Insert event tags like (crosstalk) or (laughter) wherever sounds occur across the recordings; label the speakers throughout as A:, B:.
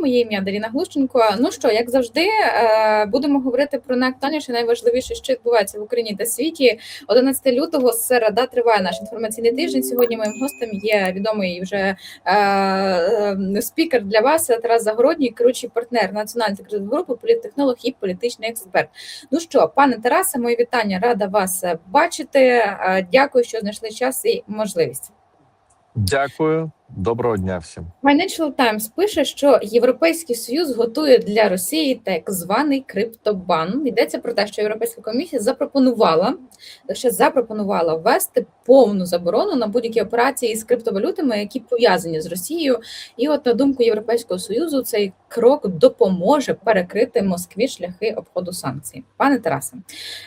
A: Моє ім'я Даріна Глущенко. Ну що, як завжди, е, будемо говорити про найактуальніше, найважливіше, що відбувається в Україні та світі. 11 лютого середа триває наш інформаційний тиждень. Сьогодні моїм гостем є відомий вже е, е, спікер для вас Тарас Загородній, керуючий партнер національної групи, політтехнолог і політичний експерт. Ну що, пане Тарасе, мої вітання, рада вас бачити. Дякую, що знайшли час і можливість.
B: Дякую, доброго дня всім.
A: Financial Times пише, що Європейський Союз готує для Росії так званий криптобан. Йдеться про те, що Європейська комісія запропонувала лише запропонувала ввести повну заборону на будь-які операції з криптовалютами, які пов'язані з Росією. І, от на думку Європейського союзу, цей крок допоможе перекрити Москві шляхи обходу санкцій. Пане Тарасе,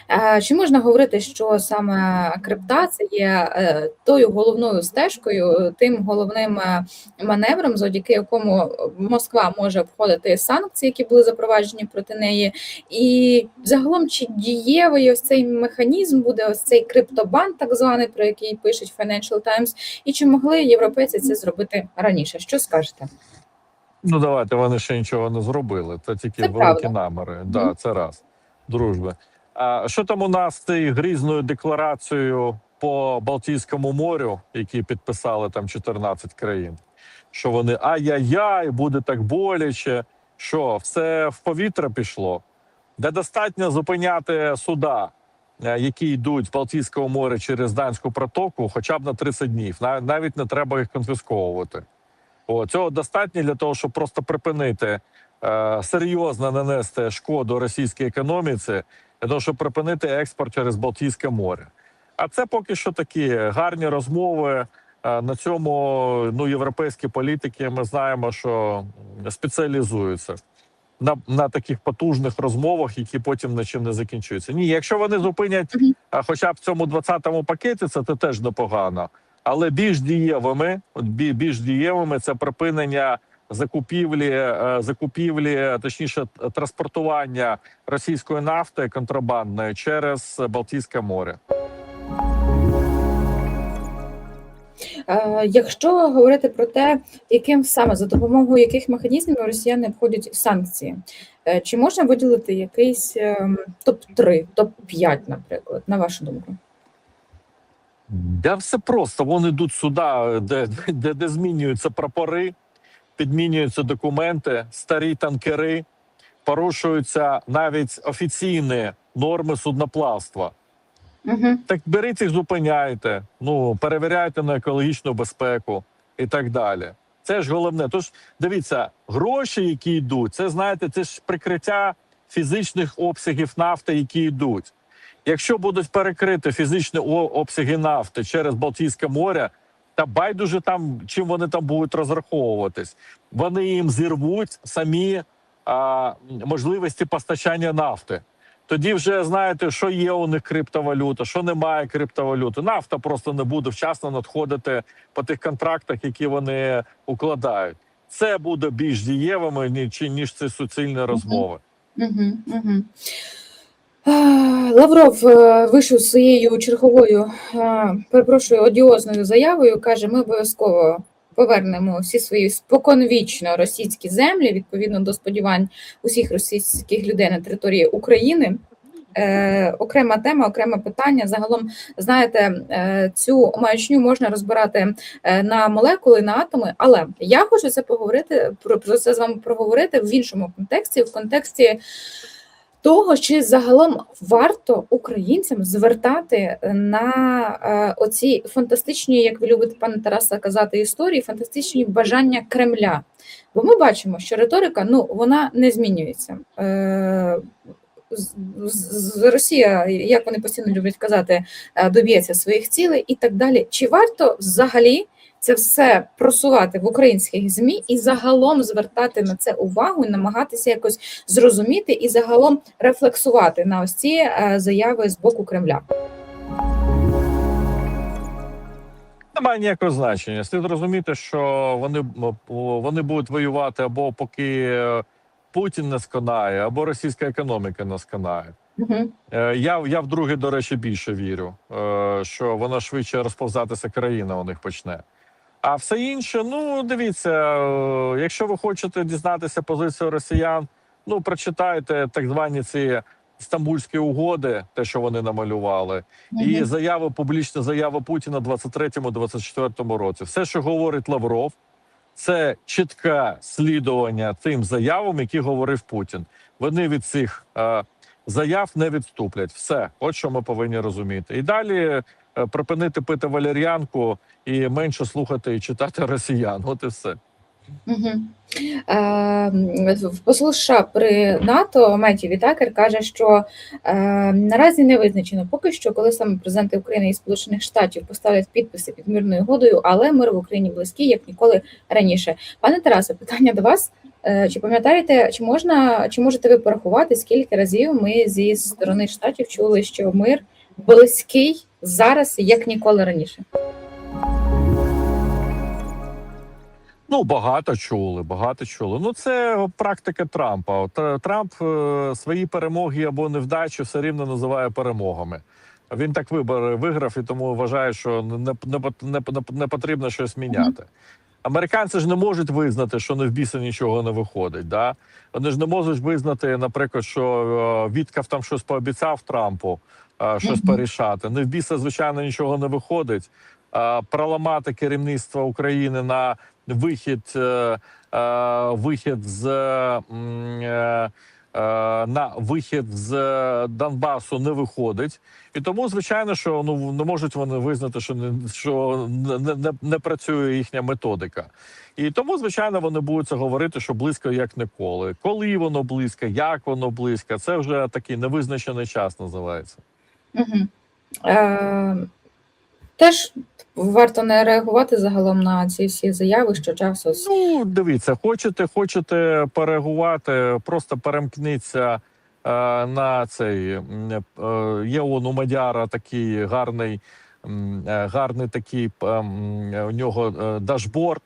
A: е, чи можна говорити, що саме крипта це є е, тою головною стежкою, тим головним е, маневром, завдяки якому Москва може обходити санкції, які були запроваджені проти неї, і загалом чи дієвий ось цей механізм буде ось цей криптобан, так званий, про який пишуть Financial Times, і чи могли європейці це зробити раніше? Що скажете?
B: Ну давайте вони ще нічого не зробили. Це тільки
A: Це
B: великі
A: правда.
B: наміри.
A: Мгм.
B: Да, це раз. Дружби. А що там у нас з цією грізною декларацією по Балтійському морю, які підписали там 14 країн? Що вони ай-яй-яй, буде так боляче. Що все в повітря пішло? Де достатньо зупиняти суда, е, які йдуть з Балтійського моря через Данську протоку, хоча б на 30 днів. Нав- Навіть не треба їх конфісковувати. О, цього достатньо для того, щоб просто припинити е, серйозно нанести шкоду російській економіці, для того, щоб припинити експорт через Балтійське море. А це поки що такі гарні розмови. Е, На цьому ну європейські політики ми знаємо, що спеціалізуються на, на таких потужних розмовах, які потім нічим не закінчуються. Ні, якщо вони зупинять, хоча б в цьому 20-му пакеті, це, це теж непогано. Але більш дієвими, більш дієвими це припинення закупівлі, е, закупівлі, точніше, транспортування російської нафти контрабандної через Балтійське море.
A: Якщо говорити про те, яким саме за допомогою яких механізмів росіяни обходять санкції, е, чи можна виділити якийсь ем, топ-3, топ-5, наприклад, на вашу думку?
B: Да все просто. Вони йдуть сюди, де, де, де змінюються прапори, підмінюються документи, старі танкери, порушуються навіть офіційні норми судноплавства.
A: Угу.
B: Так беріть їх, зупиняйте, ну перевіряйте на екологічну безпеку і так далі. Це ж головне. Тож дивіться, гроші, які йдуть, це знаєте, це ж прикриття фізичних обсягів нафти, які йдуть. Якщо будуть перекрити фізичні обсяги нафти через Балтійське море, та байдуже там, чим вони там будуть розраховуватись, вони їм зірвуть самі а, можливості постачання нафти. Тоді вже знаєте, що є у них криптовалюта, що немає криптовалюти. Нафта просто не буде вчасно надходити по тих контрактах, які вони укладають. Це буде більш дієвими ніж, ніж ці суцільні розмови.
A: Угу, угу. Лавров е, вийшов з своєю черговою, перепрошую, одіозною заявою. каже: ми обов'язково повернемо всі свої споконвічно російські землі відповідно до сподівань усіх російських людей на території України. Е, окрема тема, окреме питання. Загалом, знаєте, е, цю маячню можна розбирати е, на молекули, на атоми, але я хочу це поговорити про, про це з вами проговорити в іншому контексті, в контексті того, чи загалом варто українцям звертати на е, оці фантастичні, як ви любите, пане Тараса, казати історії, фантастичні бажання Кремля. Бо ми бачимо, що риторика ну вона не змінюється. Е, Росія, як вони постійно люблять казати, е, доб'ється своїх цілей і так далі. Чи варто взагалі це все просувати в українських змі і загалом звертати на це увагу і намагатися якось зрозуміти і загалом рефлексувати на ось ці е, заяви з боку Кремля?
B: Немає ніякого значення. Слід розуміти, що вони, вони будуть воювати або поки е, Путін не сконає, або російська економіка не сконає.
A: Угу.
B: Я, я вдруге, до речі, більше вірю, що вона швидше розповзатися країна у них почне. А все інше, ну дивіться, е, якщо ви хочете дізнатися позицію росіян, ну прочитайте так звані ці стамбульські угоди, те, що вони намалювали, і
A: Мгм.
B: заяви, публічна заява Путіна 23-24 році. Все, що говорить Лавров, це чітке слідування тим заявам, які говорив Путін. Вони від цих е, заяв не відступлять. Все, от що ми повинні розуміти. І далі припинити пити валер'янку і менше слухати і читати росіян. От і все.
A: Мгм. Е, Посол США при НАТО Меті Вітакер каже, що е, наразі не визначено поки що, коли саме президенти України і Сполучених Штатів поставлять підписи під мирною угодою, але мир в Україні близький, як ніколи раніше. Пане Тарасе, питання до вас. Е, Чи пам'ятаєте, чи можна, чи можете ви порахувати, скільки разів ми зі сторони штатів чули, що мир близький зараз, як ніколи раніше?
B: Ну, багато чули, багато чули. Ну, це практика Трампа. Е, Трамп е, свої перемоги або невдачі все рівно називає перемогами. Він так вибори виграв і тому вважає, що не, не, не, не, не потрібно щось міняти. Американці ж не можуть визнати, що не в біса нічого не виходить. Да? Вони ж не можуть визнати, наприклад, що е, Віткав там щось пообіцяв Трампу, щось порішати. Не в біса, звичайно, нічого не виходить. Проламати керівництво України на вихід, е, е, вихід з е, на вихід з Донбасу не виходить, і тому звичайно, що ну не можуть вони визнати, що не що не, не, не працює їхня методика. І тому, звичайно, вони будуть це говорити, що близько як ніколи. Коли воно близько, як воно близько, це вже такий невизначений час називається.
A: Угу. Е, теж варто не реагувати загалом на ці всі заяви, що часу
B: Ну, дивіться, хочете, хочете перегувати, просто перемкніться е, на цей е, є у Мадяра такий гарний, е, гарний такий у нього дашборд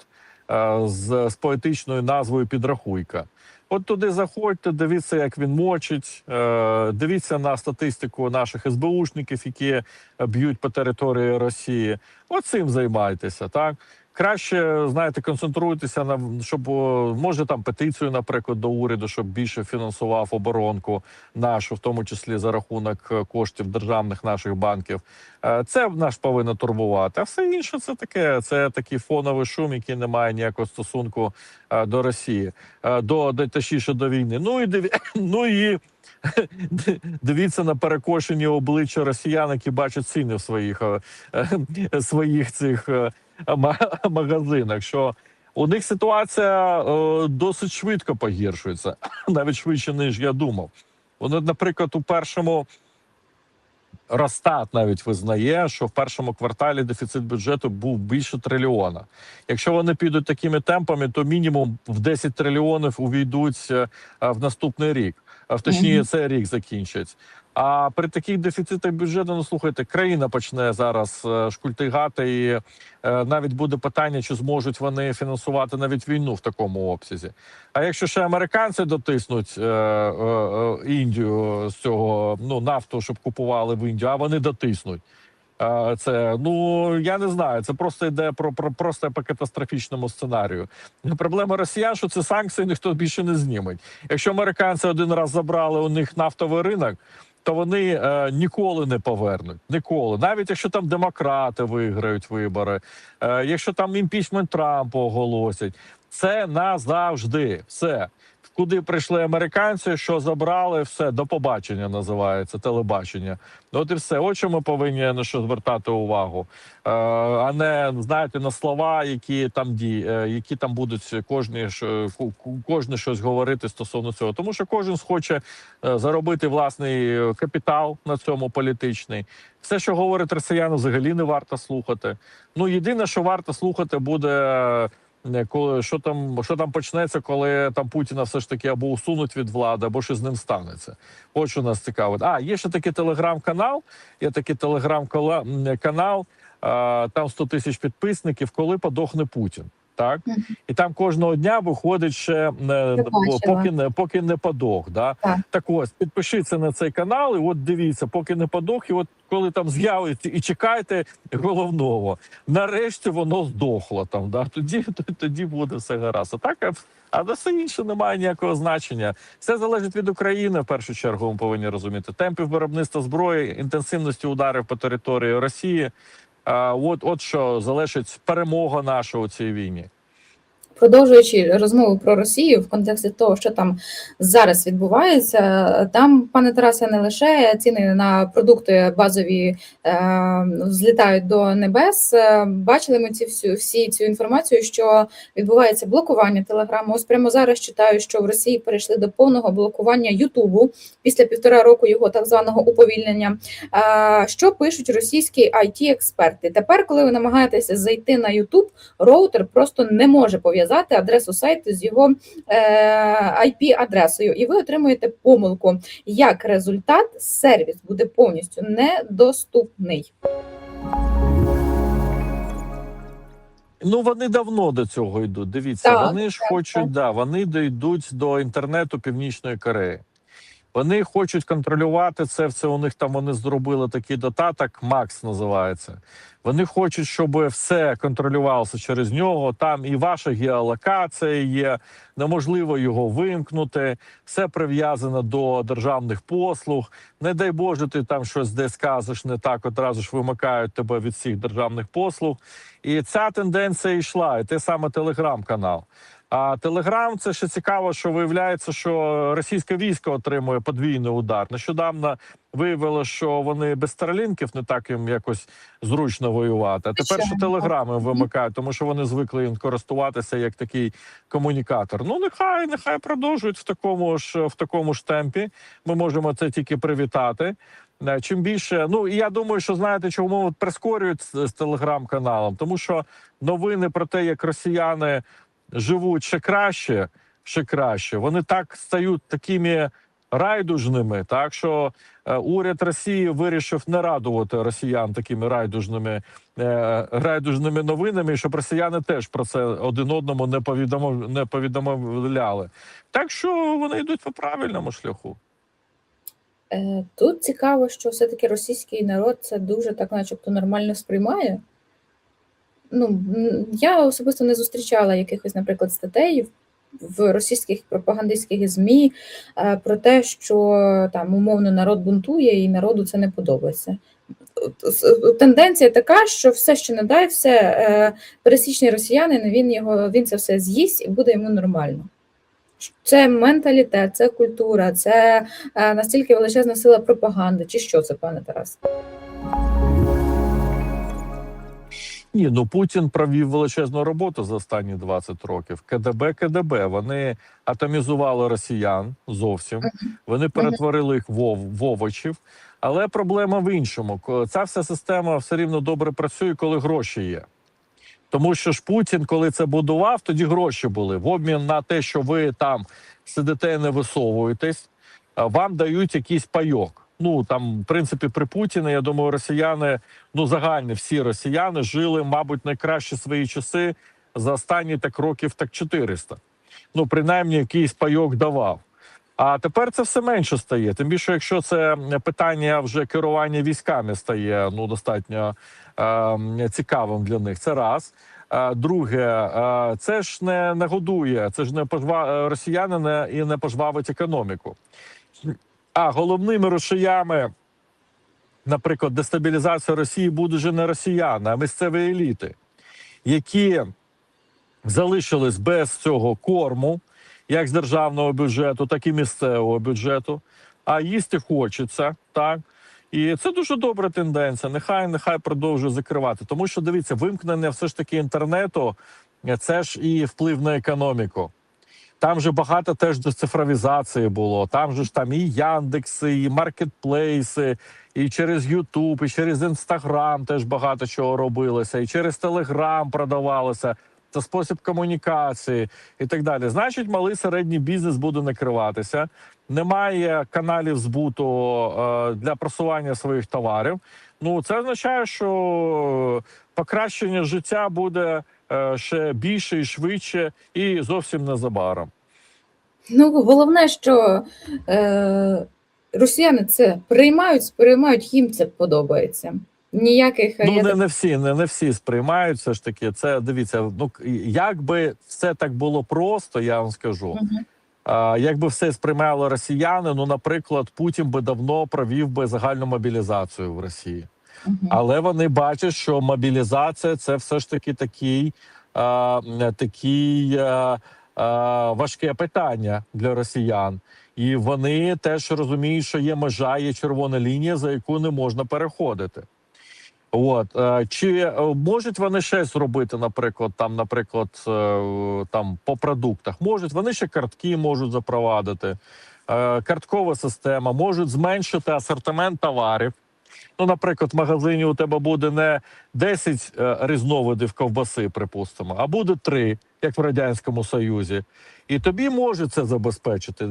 B: з, з поетичною назвою Підрахуйка. От туди заходьте, дивіться, як він мочить. Е, дивіться на статистику наших СБУшників, які б'ють по території Росії. Оцим цим займайтеся, так краще знаєте, концентруйтеся на щоб може там петицію, наприклад, до уряду, щоб більше фінансував оборонку нашу, в тому числі за рахунок е, коштів державних наших банків. Е, Це нас повинно турбувати. А все інше це таке. Це такий фоновий шум, який не має ніякого стосунку е, до Росії, до точніше до війни. Ну і диві... (laughs) ну і (laughs) дивіться на перекошені обличчя росіян, які бачать ціни в своїх своїх цих (laughs) магазинах. Що у них ситуація е, досить швидко погіршується, (clears throat) навіть швидше ніж я думав. Вони, наприклад, у першому Росстат навіть визнає, що в першому кварталі дефіцит бюджету був більше трильйона. Якщо вони підуть такими темпами, то мінімум в 10 трильйонів увійдуть е, е, в наступний рік. А в точніше, цей рік закінчить. А при таких дефіцитах бюджету, ну слухайте, країна почне зараз е, шкультигати, і е, навіть буде питання, чи зможуть вони фінансувати навіть війну в такому обсязі. А якщо ще американці дотиснуть е, Індію з цього ну нафту, щоб купували в Індію, а вони дотиснуть. Це ну я не знаю. Це просто йде про, про просто по катастрофічному сценарію. Проблема росіян, що це санкції ніхто більше не зніметь. Якщо американці один раз забрали у них нафтовий ринок, то вони е, ніколи не повернуть. Ніколи, навіть якщо там демократи виграють вибори, е, якщо там імпічмент Трампа оголосять, це назавжди все. Куди прийшли американці, що забрали, все до побачення називається телебачення. От і все. От що ми повинні на що звертати увагу, е, а не знаєте на слова, які там ді, е, які там будуть кожні ку- кожне щось говорити стосовно цього. Тому що кожен хоче е, заробити власний е, капітал на цьому політичний. Все, що говорить росіяни, взагалі не варто слухати. Ну єдине, що варто слухати, буде. Е, Коли що там, що там почнеться, коли там Путіна все ж таки або усунуть від влади, або що з ним станеться. От що нас цікавить. А є ще такий телеграм-канал. Є такий телеграм-канал, там 100 тисяч підписників. Коли подохне Путін. Так і там кожного дня виходить ще е,
A: бачила.
B: поки не поки не подох. Да?
A: Так.
B: так ось підпишіться на цей канал, і от дивіться, поки не подох, і от коли там з'явиться, і чекайте головного. Нарешті воно здохло там. Да? Тоді (laughs) тоді буде все гаразд. А так а на все інше немає ніякого значення. Все залежить від України. В першу чергу ми повинні розуміти темпів виробництва зброї, інтенсивності ударів по території Росії. От, от що залежить перемога наша у цій війні.
A: Продовжуючи розмову про Росію в контексті того, що там зараз відбувається, там, пане Тарасе, не лише ціни на продукти базові е, злітають до небес. Е, Бачили ми ці всю всі цю інформацію, що відбувається блокування телеграму. Ось прямо зараз читаю, що в Росії перейшли до повного блокування Ютубу після півтора року його так званого уповільнення. Е, Що пишуть російські it експерти Тепер, коли ви намагаєтеся зайти на Ютуб, роутер просто не може пов'язати адресу сайту з його е, IP-адресою, і ви отримуєте помилку. Як результат, сервіс буде повністю недоступний.
B: Ну вони давно до цього йдуть. Дивіться,
A: Так,
B: вони ж
A: так,
B: хочуть,
A: так.
B: да, вони дійдуть до інтернету Північної Кореї. Вони хочуть контролювати це. Це у них там вони зробили такий додаток, Макс називається. Вони хочуть, щоб все контролювалося через нього. Там і ваша геолокація є, неможливо його вимкнути. Все прив'язано до державних послуг. Не дай Боже, ти там щось десь скажеш не так, одразу ж вимикають тебе від всіх державних послуг. І ця тенденція йшла, і те саме телеграм-канал. А Телеграм це ще цікаво, що виявляється, що російське військо отримує подвійний удар. Нещодавно виявилося, що вони без старлінків не так їм якось зручно воювати. А тепер
A: Звичайно.
B: телеграми вимикають, тому що вони звикли їм користуватися як такий комунікатор. Ну нехай нехай продовжують в такому ж в такому ж темпі. Ми можемо це тільки привітати. Е, Чим більше, ну і я думаю, що знаєте, чому прискорюють з, з телеграм-каналом, тому що новини про те, як росіяни живуть ще краще, ще краще. Вони так стають такими райдужними, так що е, уряд Росії вирішив не радувати росіян такими райдужними е, райдужними новинами, щоб росіяни теж про це один одному не повідомив, не повідомляли. Так що вони йдуть по правильному шляху.
A: Е, Тут цікаво, що все-таки російський народ це дуже так, начебто, нормально сприймає. Ну, я особисто не зустрічала якихось, наприклад, статей в- російських пропагандистських ЗМІ е, про те, що там умовно народ бунтує і народу це не подобається. Тенденція така, що все, що не дай, все е, пересічний росіянин, він його він це все з'їсть і буде йому нормально. Це менталітет, це культура, це е, настільки величезна сила пропаганди, чи що це, пане Тарас?
B: Ні, ну Путін провів величезну роботу за останні 20 років. КДБ, КДБ. Вони атомізували росіян зовсім. Вони перетворили їх в, овочів. Але проблема в іншому. Ця вся система все рівно добре працює, коли гроші є. Тому що ж Путін, коли це будував, тоді гроші були в обмін на те, що ви там сидите і не висовуєтесь, вам дають якийсь пайок. Ну там, в принципі, при Путіні, я думаю, росіяни, ну загальні всі росіяни жили, мабуть, найкращі свої часи за останні так років так 400. Ну, принаймні, якийсь пайок давав. А тепер це все менше стає. Тим більше, якщо це питання вже керування військами стає ну достатньо е, цікавим для них. Це раз. Е, Друге, е, це ж не, не годує, це ж не пожва е, росіяни не, і не пожвавить економіку. А головними рушіями, наприклад, дестабілізація Росії будуть вже не росіяни, а місцеві еліти, які залишились без цього корму, як з державного бюджету, так і місцевого бюджету. А їсти хочеться, так. І це дуже добра тенденція. Нехай нехай продовжує закривати. Тому що дивіться, вимкнення все ж таки інтернету, це ж і вплив на економіку. Там же багато теж децифровізації було. Там же ж там і Яндекси, і маркетплейси, і через Ютуб, і через Інстаграм теж багато чого робилося, і через Телеграм продавалося. Це спосіб комунікації і так далі. Значить, малий середній бізнес буде накриватися. Немає каналів збуту е, для просування своїх товарів. Ну це означає, що покращення життя буде е, ще більше і швидше, і зовсім незабаром.
A: Ну, головне, що е, росіяни це приймають, сприймають, їм це подобається. Ніяких
B: Ну
A: я
B: не, не всі, не, не всі сприймають. Все ж таки, це дивіться. Ну якби все так було просто, я вам скажу.
A: Мгм.
B: А, якби все сприймали росіяни, ну, наприклад, Путін би давно провів би загальну мобілізацію в Росії.
A: Мгм.
B: Але вони бачать, що мобілізація це все ж таки такий, а, такий а, а, важке питання для росіян. І вони теж розуміють, що є межа, є червона лінія, за яку не можна переходити. От е, чи е, можуть вони ще зробити, наприклад, там, наприклад, е, там по продуктах можуть вони ще картки можуть запровадити, карткова система, можуть зменшити асортимент товарів. Ну, наприклад, в магазині у тебе буде не 10 е, різновидів ковбаси, припустимо, а буде 3, як в радянському союзі. І тобі може це забезпечити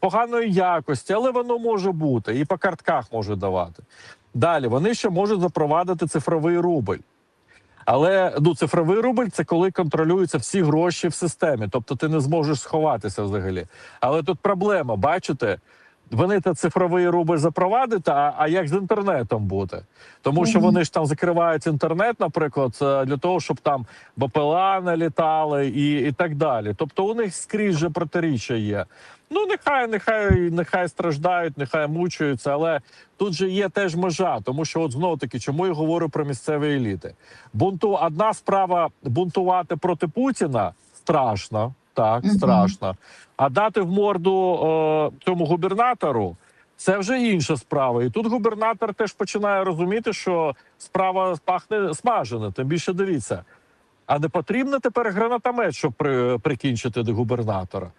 B: поганої якості, але воно може бути, і по картках може давати. Далі вони ще можуть запровадити цифровий рубль. Але ну, цифровий рубль це коли контролюються всі гроші в системі, тобто ти не зможеш сховатися взагалі. Але тут проблема, бачите, вони та цифровий рубль запровадити, а, а як з інтернетом бути? Тому що вони ж там закривають інтернет, наприклад, е, для того, щоб там БПЛА не літали і, і так далі. Тобто у них скрізь же протиріччя є. Ну, нехай, нехай, нехай страждають, нехай мучаються, але тут же є теж межа, тому що от знову таки, чому я говорю про місцеві еліти? Бунту одна справа бунтувати проти Путіна страшно, так страшно. А дати в морду е, цьому губернатору. Це вже інша справа, і тут губернатор теж починає розуміти, що справа пахне смажена. Тим більше дивіться. А не потрібно тепер гранатомет, щоб при, прикінчити до губернатора.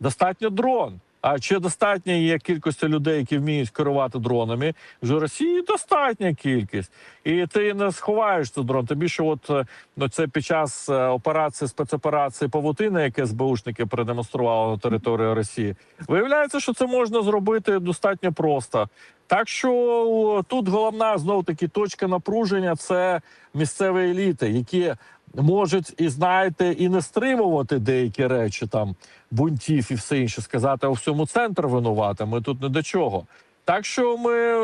B: Достатньо дрон. А чи достатня є кількості людей, які вміють керувати дронами? Вже Росії достатня кількість, і ти не сховаєш цей дрон. Тобі що, от е, ну, це під час е, операції спецоперації Павутина, яке СБУшники продемонстрували на території Росії, виявляється, що це можна зробити достатньо просто. Так що тут головна знов таки точка напруження це місцеві еліти, які можуть і знаєте, і не стримувати деякі речі там бунтів і все інше, сказати, у всьому центр винувати. Ми тут не до чого. Так що ми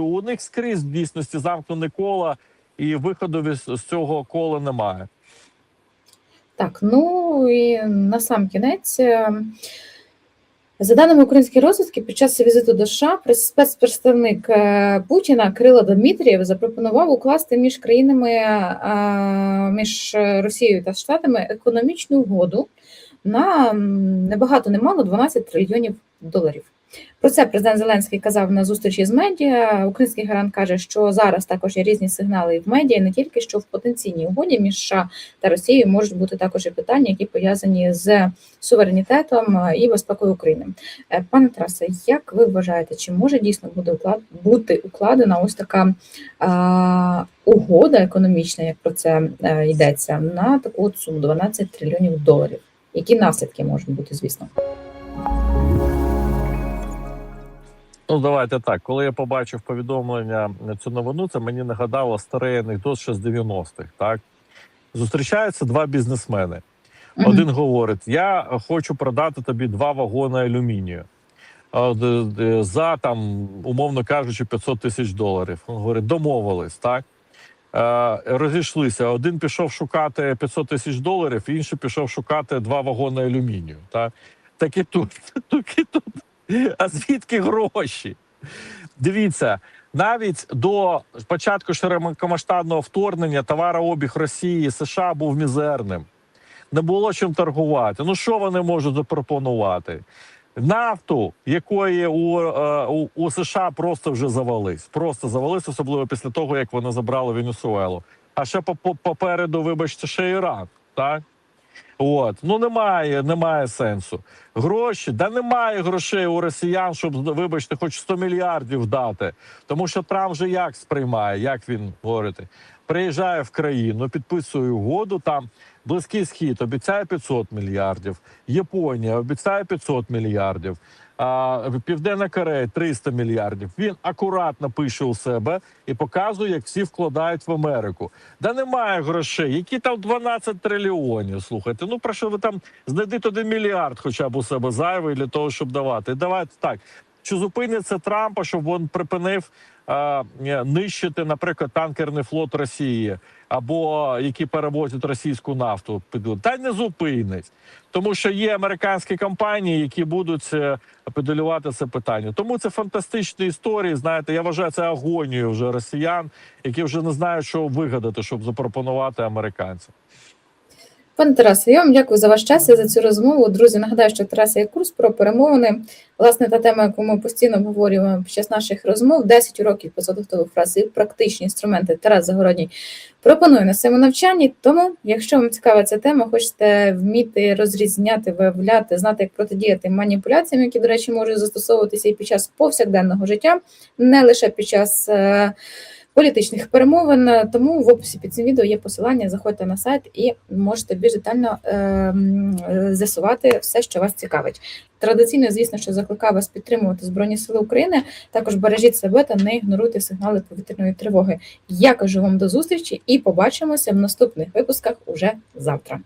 B: у них скрізь в дійсності замкнене коло, і виходу з цього кола немає.
A: Так, ну і на сам кінець. За даними української розвідки, під час візиту до США спецпредставник е, Путіна Крила Дмитрієв запропонував укласти між країнами, е, між Росією та Штатами економічну угоду на небагато немало 12 трильйонів доларів. Про це президент Зеленський казав на зустрічі з медіа. Український гарант каже, що зараз також є різні сигнали в медіа, не тільки що в потенційній угоді між США та Росією можуть бути також і питання, які пов'язані з суверенітетом і безпекою України. Е, Пане Тарасе, як ви вважаєте, чи може дійсно буде уклад бути укладена ось така а, угода економічна, як про це е, йдеться, на таку от суму 12 трильйонів доларів? Які наслідки можуть бути, звісно?
B: Ну, давайте так. Коли я побачив повідомлення на цю новину, це мені нагадало старий анекдот ще з 90-х. Так зустрічаються два бізнесмени. Один говорить: Я хочу продати тобі два вагони алюмінію за там, умовно кажучи, 500 тисяч доларів. Він говорить, домовились, так. Розійшлися. Один пішов шукати 500 тисяч доларів, інший пішов шукати два вагони алюмінію. Так, так і тут. (laughs) Так і тут. (laughs) А звідки гроші? Дивіться, навіть до початку широкомасштабного вторгнення товарообіг Росії і США був мізерним. Не було чим торгувати. Ну що вони можуть запропонувати? Нафту, якої у, е, у, у США просто вже завались. Просто завались, особливо після того, як вони забрали Венесуелу. А ще по- по- попереду, вибачте, ще Іран. Так? От ну немає, немає сенсу. Гроші, да немає грошей у росіян, щоб вибачте, хоч 100 мільярдів дати. Тому що Трамп вже як сприймає, як він говорить, приїжджає в країну, підписує угоду. Там Близький схід обіцяє 500 мільярдів, Японія обіцяє 500 мільярдів. Південна Корея 300 мільярдів. Він акуратно пише у себе і показує, як всі вкладають в Америку. Да немає грошей. Які там 12 трильйонів? Слухайте. Ну про що ви там знайдіть один мільярд, хоча б у себе зайвий для того, щоб давати. Давайте так. Чи зупиниться Трампа, щоб він припинив нищити, наприклад, танкерний флот Росії або які перевозять російську нафту? Та не зупинить, тому що є американські компанії, які будуть е, педалювати це питання. Тому це фантастичні історії. Знаєте, я вважаю це агонією вже росіян, які вже не знають, що вигадати, щоб запропонувати американцям.
A: Пане Тарасе, я вам дякую за ваш час і за цю розмову. Друзі, нагадаю, що Тараса є курс про перемовини. Власне, та тема, яку ми постійно обговорюємо під час наших розмов, 10 уроків по готових фраз практичні інструменти Тарас Загородній пропонує на своєму навчанні. Тому, якщо вам цікава ця тема, хочете вміти розрізняти, виявляти, знати, як протидіяти маніпуляціям, які, до речі, можуть застосовуватися і під час повсякденного життя, не лише під час. Е, політичних перемовин. Тому в описі під цим відео є посилання. Заходьте на сайт і можете більш детально е, з'ясувати все, що вас цікавить. Традиційно, звісно, що закликаю вас підтримувати Збройні Сили України. Також бережіть себе та не ігноруйте сигнали повітряної тривоги. Я кажу вам до зустрічі і побачимося в наступних випусках уже завтра.